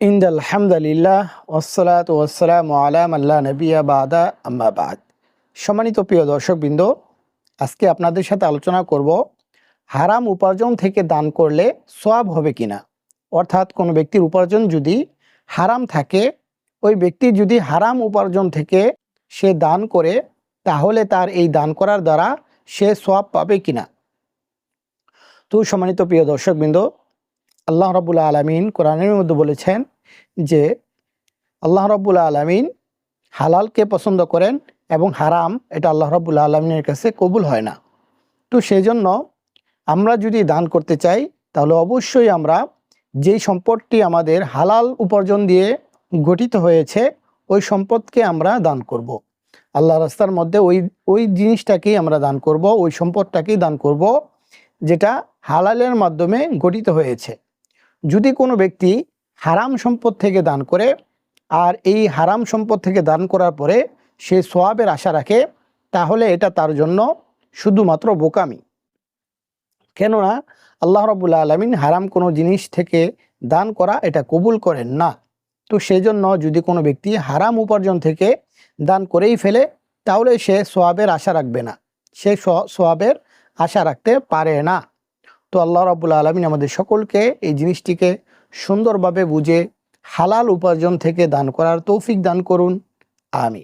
ইন্দ আলহামদুলিল্লাহ ওসলাত ওসালাম আলাম আল্লাহ নবিয়া বাদা, আম্মা বাদ। সম্মানিত প্রিয় দর্শকবৃন্দ, আজকে আপনাদের সাথে আলোচনা করব হারাম উপার্জন থেকে দান করলে সোয়াব হবে কিনা। অর্থাৎ কোনো ব্যক্তির উপার্জন যদি হারাম থাকে, ওই ব্যক্তি যদি হারাম উপার্জন থেকে সে দান করে, তাহলে তার এই দান করার দ্বারা সে সোয়াব পাবে কিনা। তো সম্মানিত প্রিয় দর্শকবৃন্দ আল্লাহ রবুল্লা আলমিন কোরআনের মধ্যে বলেছেন যে, আল্লাহ রবুল্লা আলমিন হালালকে পছন্দ করেন এবং হারাম এটা আল্লাহ রবুল্লা আলমিনের কাছে কবুল হয় না তো সেই জন্য আমরা যদি দান করতে চাই, তাহলে অবশ্যই আমরা যেই সম্পদটি আমাদের হালাল উপার্জন দিয়ে গঠিত হয়েছে, ওই সম্পদকে আমরা দান করব। আল্লাহ রাস্তার মধ্যে ওই ওই জিনিসটাকেই আমরা দান করব, ওই সম্পদটাকেই দান করব, যেটা হালালের মাধ্যমে গঠিত হয়েছে যদি কোনো ব্যক্তি হারাম সম্পদ থেকে দান করে আর এই হারাম সম্পদ থেকে দান করার পরে সে সোয়াবের আশা রাখে, তাহলে এটা তার জন্য শুধুমাত্র বোকামি। কেননা আল্লাহ রবুল্লা আলমিন হারাম কোনো জিনিস থেকে দান করা এটা কবুল করেন না। তো সেজন্য যদি কোনো ব্যক্তি হারাম উপার্জন থেকে দান করেই ফেলে, তাহলে সে সোয়াবের আশা রাখবে না। সে, সোয়াবের আশা রাখতে পারে না। তো আল্লাহ রাবুল আলমিন আমাদের সকলকে এই জিনিসটিকে সুন্দরভাবে বুঝে হালাল উপার্জন থেকে দান করার তৌফিক দান করুন। আমি